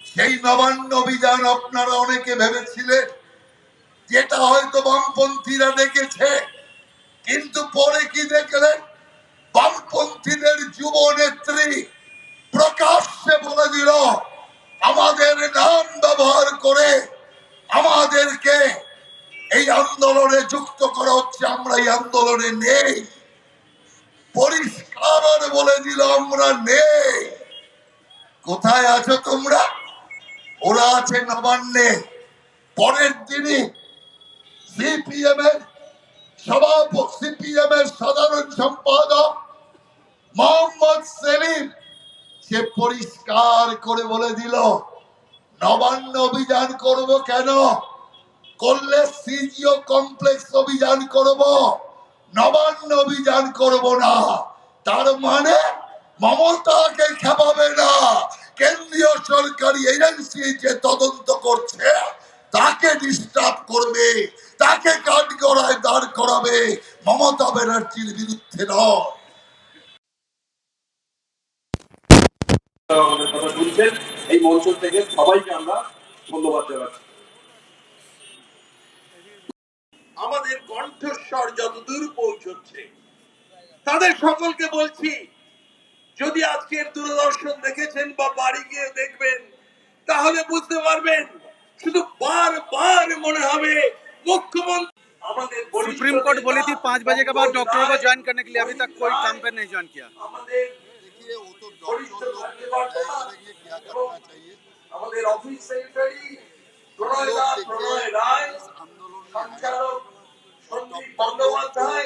সেই নবান্ন অভিযান আপনারা অনেকে ভেবেছিলেন, যেটা হয়তো বামপন্থীরা ডেকেছে কিন্তু পরে কি দেখলেন? বামপন্থীদের যুব নেত্রী প্রকাশ্যে বলে দিল, আমাদের নাম ব্যবহার করে আমাদেরকে এই আন্দোলনে যুক্ত করা হচ্ছে, আমরা এই আন্দোলনে নেই। পরিষ্কার বলে দিল, আমরা নেই। কোথায় আছো তোমরা? ওরা আছে নবান্নে। পরের দিনই সিপিএম এর, সভাপতি সিপিএম এর সাধারণ সম্পাদক মোহাম্মদ সেলিম সে পরিষ্কার করে বলে দিল, নবান্ন অভিযান করব কেন? করলে সিজিও কমপ্লেক্স অভিযান করব, নবান্ন অভিযান করব না। তার মানে মমতাকে খেপাবে না। কেন্দ্রীয় সরকারি এজেন্সি যে তদন্ত করছে তাকে ডিস্টার্ব করবে তাকে কাঠ করায় দাঁড় করাবে মমতা ব্যানার্জির বিরুদ্ধে নয়। আমাদের কথা শুনছেন এই মঞ্চ থেকে সবাইকে আমরা ধন্যবাদ জানাচ্ছি। আমাদের কণ্ঠস্বর যতদূর পৌঁছচ্ছে তাদের সকলকে বলছি যদি আজকের দূরদর্শন দেখেছেন বা বাড়ি গিয়ে দেখবেন তাহলে বুঝতে পারবেন শুধু বারবার মনে হবে মুখ্যমন্ত্রী আমাদের বরিষ্ঠ सुप्रीम कोर्ट बोली थी नेता पाँच बजे के बाद डॉक्टर डॉक्टरों को राय ज्वाइन करने के लिए अभी तक कोई काम पे नहीं ज्वाइन किया আমাদের देखिए वो तो वरिष्ठ डॉक्टर लोग कार्यकर्ता तय करेंगे क्या এবং करना चाहिए আমাদের অফিস সেক্রেটারি हम প্রণয় लोग দা देखिए প্রণয় রায় इस आंदोलन में हैं। সঞ্চালক সন্দীপ डॉक्टर लोग বন্দ্যোপাধ্যায়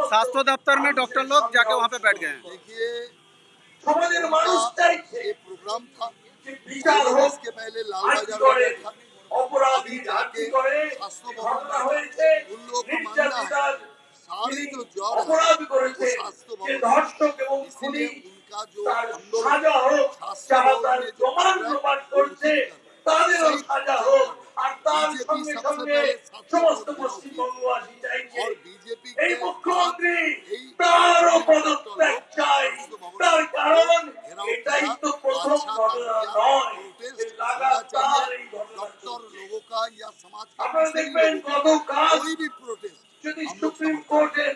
स्वास्थ्य दफ्तर में डॉक्टर लोग जाके वहाँ पे बैठ गए हैं देखिए प्रोग्राम था इसके पहले लाल बाजार था अभी जाके स्वास्थ्य भवन उन लोगों का मानना है सारे जो जॉब है वो स्वास्थ्य भवन इसलिए उनका जो आंदोलन स्वास्थ्य আর বিজেপি এই মুখ্যমন্ত্রী তারও পদত্যাগ চাই তার কারণ এটাই তো প্রথম ঘটনা নয় লাগাতার এই ডক্টর লোগোকা ইয়া সমাজ আপনারা দেখবেন কত কাজ যদি সুপ্রিম কোর্টের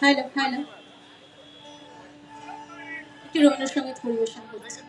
Hello, hello. হ্যালো একটি রবীন্দ্রসঙ্গীত পরিবেশন করছি